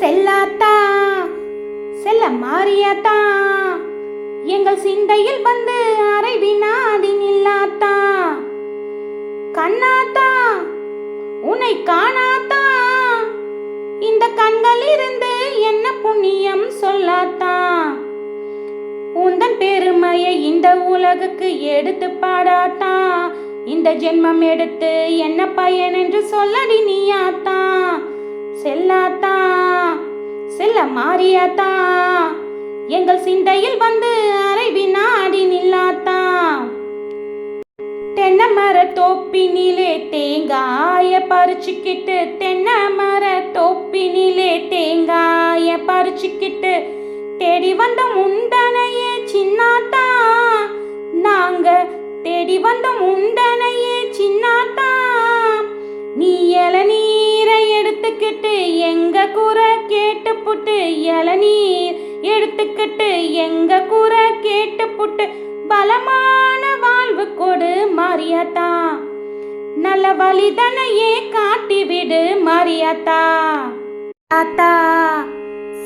செல்லாத்தா செல்ல மாறியாத்தா. எங்கள் சிந்தையில் வந்து அரை வினாடி நில்லாத்தா. கண்ணாத்தா உன்னை காணாத்தா. இந்த கண்களிலிருந்து என்ன புண்ணியம் சொல்லாத்தா. உந்தன் பெருமையை இந்த உலகுக்கு எடுத்து பாடாத்தா. இந்த ஜென்மம் எடுத்து என்ன பயன் என்று சொல்லடி நீயாத்தா. செல்லாத்தா. செல்ல மாறியாத்தா எங்கள் சிந்தையில் வந்து அரை வினாடி நில்லாத்தா தென்னை மர தோப்பினிலே தேங்காய பறிச்சுக்கிட்டு தென்னை மர தோப்பினிலே தேங்காய பறிச்சுக்கிட்டு தேடி வந்த முண்டனையே சின்னாத்தா நாங்க தேடி வந்த முண்டனையே சின்னாத்தா நீ இளநீ எடுத்துக்கிட்டு எங்க கூற கேட்டு புட்டு இளநீர் எடுத்துக்கிட்டு எங்க கூற கேட்டு புட்டு பலமான வாழ்வு கொடு மாரியாத்தா. நல்ல வழிதனையே காட்டி விடு மாரியாத்தா. ஆத்தா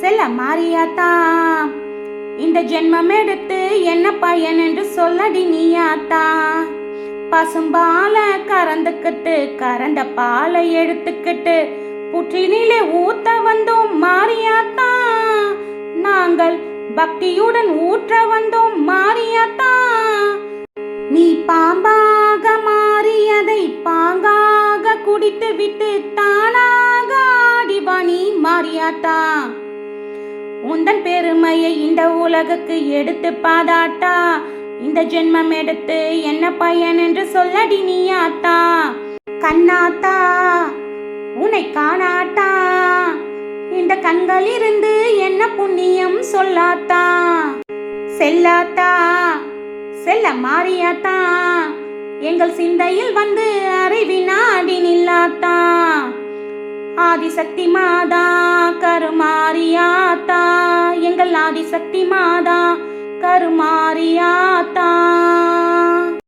செல்ல மாரியாத்தா. இந்த ஜென்மம் எடுத்து என்ன பையன் என்று சொல்லடி நீயாத்தா. பசும்பால கறந்துக்கிட்டு கறந்த பாலை எடுத்துக்கிட்டு புற்றினிலே ஊத்த வந்தோம் மாரியாத்தா. நாங்கள் பக்தியுடன் ஊற்ற வந்தோம் மாரியாத்தா. நீ பாம்பாக மாறியதை பாங்காக குடித்து விட்டு தானாக ஆடிவாணி நீ மாறியாத்தா உந்தன் பெருமையை இந்த உலகுக்கு எடுத்து பாதாட்டா. இந்த ஜென்மம் எடுத்து என்ன பையன் என்று சொல்லடி நீ ஆத்தா கண்ணாத்தா. உன்னை காணாட்டா இந்த கண்களிலிருந்து என்ன புண்ணியம் சொல்லாத்தா செல்லாத்தா செல்ல மாறியாத்தா எங்கள் சிந்தையில் வந்து அறிவினாடி நில்லாத்தா ஆதிசக்தி மாதா கருமாரியாத்தா எங்கள் ஆதிசக்தி மாதா கருமாரியாத்தா